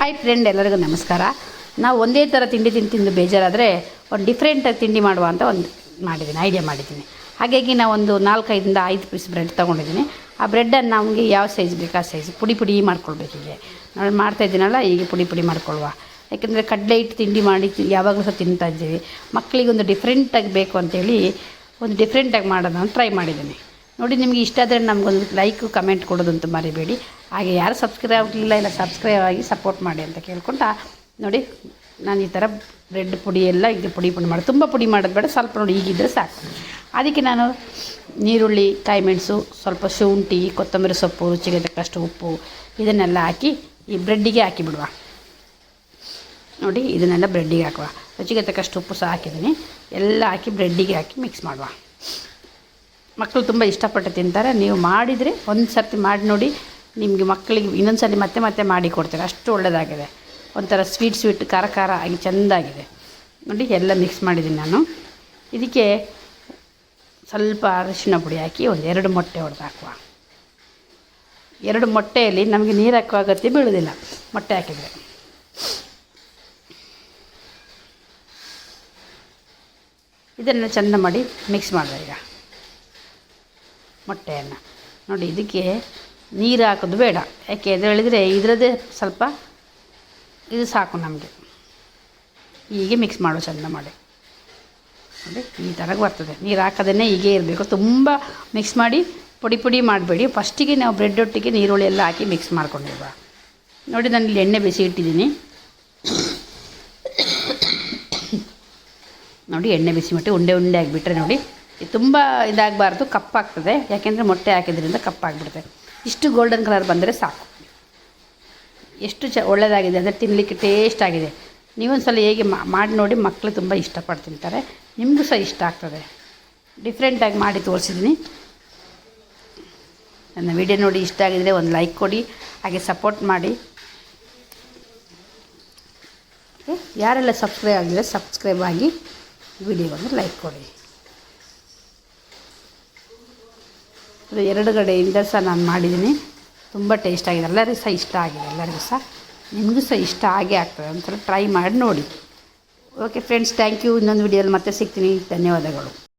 Hi friend ಎಲ್ಲರಿಗೂ ನಮಸ್ಕಾರ. ನಾವು ಒಂದೇ ಥರ ತಿಂಡಿ ತಿಂದು ತಿಂದು ಬೇಜಾರಾದರೆ ಒಂದು ಡಿಫ್ರೆಂಟಾಗಿ ತಿಂಡಿ ಮಾಡುವ ಅಂತ ಒಂದು ಮಾಡಿದ್ದೀನಿ ಐಡಿಯಾ ಮಾಡಿದ್ದೀನಿ ಹಾಗಾಗಿ ನಾವು ಒಂದು ನಾಲ್ಕೈದಿಂದ ಐದು ಪೀಸ್ ಬ್ರೆಡ್ ತೊಗೊಂಡಿದ್ದೀನಿ ಆ ಬ್ರೆಡ್ಡನ್ನು ನಮಗೆ ಯಾವ ಸೈಜ್ ಬೇಕು ಆ ಸೈಜ್ ಪುಡಿ ಪುಡಿ ಮಾಡ್ಕೊಳ್ಬೇಕು ಹೀಗೆ. ಮಾಡ್ತಾ ಇದ್ದೀನಲ್ಲ ಈಗ ಪುಡಿ ಪುಡಿ ಮಾಡ್ಕೊಳ್ಳುವ ಯಾಕೆಂದರೆ ಕಡಲೆ ಹಿಟ್ಟು ತಿಂಡಿ ಮಾಡಿ ಯಾವಾಗಲೂ ಸಹ ತಿಂತಾ ಇದ್ದೀವಿ. ಮಕ್ಕಳಿಗೆ ಒಂದು ಡಿಫ್ರೆಂಟಾಗಿ ಬೇಕು ಅಂತೇಳಿ ಒಂದು ಡಿಫ್ರೆಂಟಾಗಿ ಮಾಡೋದನ್ನು ಟ್ರೈ ಮಾಡಿದ್ದೀನಿ ನೋಡಿ ನಿಮಗೆ ಇಷ್ಟ ಆದರೆ ನಮಗೊಂದು ಲೈಕ್ ಕಮೆಂಟ್ ಕೊಡೋದಂತೂ ಮರಿಬೇಡಿ. ಹಾಗೆ ಯಾರು ಸಬ್ಸ್ಕ್ರೈಬ್ ಆಗಲಿಲ್ಲ, ಇಲ್ಲ ಸಬ್ಸ್ಕ್ರೈಬ್ ಆಗಿ ಸಪೋರ್ಟ್ ಮಾಡಿ ಅಂತ ಕೇಳ್ಕೊಂಡ, ನೋಡಿ, ನಾನು ಈ ಥರ ಬ್ರೆಡ್ ಪುಡಿ ಎಲ್ಲ ಈಗ ಪುಡಿ ಪುಡಿ ಮಾಡಿ, ತುಂಬ ಪುಡಿ ಮಾಡೋದು ಬೇಡ, ಸ್ವಲ್ಪ ನೋಡಿ ಈಗಿದ್ದರೆ ಸಾಕು. ಅದಕ್ಕೆ ನಾನು ನೀರುಳ್ಳಿ ಕಾಯಿಮೆಣಸು ಸ್ವಲ್ಪ ಶುಂಠಿ, ಕೊತ್ತಂಬರಿ ಸೊಪ್ಪು, ರುಚಿಗೆ ತಕ್ಕಷ್ಟು ಉಪ್ಪು, ಇದನ್ನೆಲ್ಲ ಹಾಕಿ ಈ ಬ್ರೆಡ್ಡಿಗೆ ಹಾಕಿ ಬಿಡುವ ನೋಡಿ, ಇದನ್ನೆಲ್ಲ ಬ್ರೆಡ್ಡಿಗೆ ಹಾಕುವ. ರುಚಿಗೆ ತಕ್ಕಷ್ಟು ಉಪ್ಪು ಸಹ ಹಾಕಿದ್ದೀನಿ. ಎಲ್ಲ ಹಾಕಿ ಬ್ರೆಡ್ಡಿಗೆ ಹಾಕಿ ಮಿಕ್ಸ್ ಮಾಡುವ. ಮಕ್ಕಳು ತುಂಬ ಇಷ್ಟಪಟ್ಟು ತಿಂತಾರೆ. ನೀವು ಮಾಡಿದರೆ ಒಂದು ಸರ್ತಿ ಮಾಡಿ ನೋಡಿ ನಿಮಗೆ ಮಕ್ಕಳಿಗೆ ಇನ್ನೊಂದು ಸಲ ಮತ್ತೆ ಮತ್ತೆ ಮಾಡಿ ಕೊಡ್ತೇವೆ ಅಷ್ಟು ಒಳ್ಳೆಯದಾಗಿದೆ ಒಂಥರ ಸ್ವೀಟ್ ಸ್ವೀಟ್ ಖಾರ ಖಾರ ಆಗಿ ಚೆಂದಾಗಿದೆ. ನೋಡಿ, ಎಲ್ಲ ಮಿಕ್ಸ್ ಮಾಡಿದ್ದೀನಿ ನಾನು. ಇದಕ್ಕೆ ಸ್ವಲ್ಪ ಅರಿಶಿನ ಪುಡಿ ಹಾಕಿ ಒಂದು ಎರಡು ಮೊಟ್ಟೆ ಹೊಡೆದು ಹಾಕುವ. ಎರಡು ಮೊಟ್ಟೆಯಲ್ಲಿ ನಮಗೆ ನೀರು ಹಾಕುವ ಅಗತ್ಯ ಬೀಳೋದಿಲ್ಲ. ಮೊಟ್ಟೆ ಹಾಕಿದರೆ. ಇದನ್ನು ಚೆಂದ ಮಾಡಿ ಮಿಕ್ಸ್ ಮಾಡಿದೆ ಈಗ. ಮೊಟ್ಟೆಯನ್ನು. ನೋಡಿ, ಇದಕ್ಕೆ ನೀರು ಹಾಕೋದು ಬೇಡ. ಯಾಕೆ ಅಂತ ಹೇಳಿದರೆ ಇದರದ್ದೇ ಸ್ವಲ್ಪ ಇದು ಸಾಕು ನಮಗೆ. ಹೀಗೆ ಮಿಕ್ಸ್ ಮಾಡೋ ಚೆಂದ ಮಾಡಿ. ನೋಡಿ, ಈ ಥರ ಬರ್ತದೆ. ನೀರು ಹಾಕೋದನ್ನೇ ಹೀಗೆ ಇರಬೇಕು. ತುಂಬ ಮಿಕ್ಸ್ ಮಾಡಿ ಪುಡಿ ಪುಡಿ ಮಾಡಬೇಡಿ. ಫಸ್ಟಿಗೆ ನಾವು ಬ್ರೆಡ್ ಒಟ್ಟಿಗೆ ನೀರುಳ್ಳಿ ಎಲ್ಲ ಹಾಕಿ ಮಿಕ್ಸ್ ಮಾಡ್ಕೊಂಡಿರುವ. ನೋಡಿ, ನಾನು ಇಲ್ಲಿ ಎಣ್ಣೆ ಬಿಸಿ ಇಟ್ಟಿದ್ದೀನಿ. ನೋಡಿ, ಎಣ್ಣೆ ಬಿಸಿ ಮಾಡಿ ಉಂಡೆ ಉಂಡೆ ಆಗಿಬಿಟ್ರೆ ನೋಡಿ ತುಂಬ ಇದಾಗಬಾರ್ದು, ಕಪ್ಪಾಗ್ತದೆ. ಯಾಕೆಂದರೆ ಮೊಟ್ಟೆ ಹಾಕಿದ್ರಿಂದ ಕಪ್ಪಾಗ್ಬಿಡುತ್ತೆ. ಇಷ್ಟು ಗೋಲ್ಡನ್ ಕಲರ್ ಬಂದರೆ ಸಾಕು. ಎಷ್ಟು ಚ ಒಳ್ಳೆಯದಾಗಿದೆ ಅಂದರೆ ತಿನ್ನಲಿಕ್ಕೆ ಟೇಸ್ಟ್ ಆಗಿದೆ. ನೀವೊಂದು ಸಲ ಹೇಗೆ ಮಾಡಿ ನೋಡಿ ಮಕ್ಕಳು ತುಂಬ ಇಷ್ಟಪಟ್ಟು ತಿಂತಾರೆ. ನಿಮಗೂ ಸಹ ಇಷ್ಟ ಆಗ್ತದೆ. ಡಿಫ್ರೆಂಟಾಗಿ ಮಾಡಿ ತೋರಿಸಿದ್ದೀನಿ ನನ್ನ ವಿಡಿಯೋ ನೋಡಿ ಇಷ್ಟ ಆಗಿದರೆ ಒಂದು ಲೈಕ್ ಕೊಡಿ, ಹಾಗೆ ಸಪೋರ್ಟ್ ಮಾಡಿ? ಯಾರೆಲ್ಲ ಸಬ್ಸ್ಕ್ರೈಬ್ ಆಗಿದ್ರೆ ಸಬ್ಸ್ಕ್ರೈಬ್ ಆಗಿ ವಿಡಿಯೋವನ್ನು ಲೈಕ್ ಕೊಡಿ. ಇದು ಎರಡು ಕಡೆಯಿಂದ ಸಹ ನಾನು ಮಾಡಿದ್ದೀನಿ. ತುಂಬ ಟೇಸ್ಟ್ ಆಗಿದೆ. ಎಲ್ಲರಿಗೂ ಸಹ ಇಷ್ಟ ಆಗಿದೆ. ಎಲ್ಲರಿಗೂ ಸಹ. ನಿಮಗೂ ಸಹ ಇಷ್ಟ ಆಗೇ ಆಗ್ತದೆ. ಒಂಥರ ಟ್ರೈ ಮಾಡಿ ನೋಡಿ. ಓಕೆ ಫ್ರೆಂಡ್ಸ್ ಥ್ಯಾಂಕ್ ಯು ಇನ್ನೊಂದು ವಿಡಿಯೋಲಿ ಮತ್ತೆ ಸಿಗ್ತೀನಿ. ಧನ್ಯವಾದಗಳು.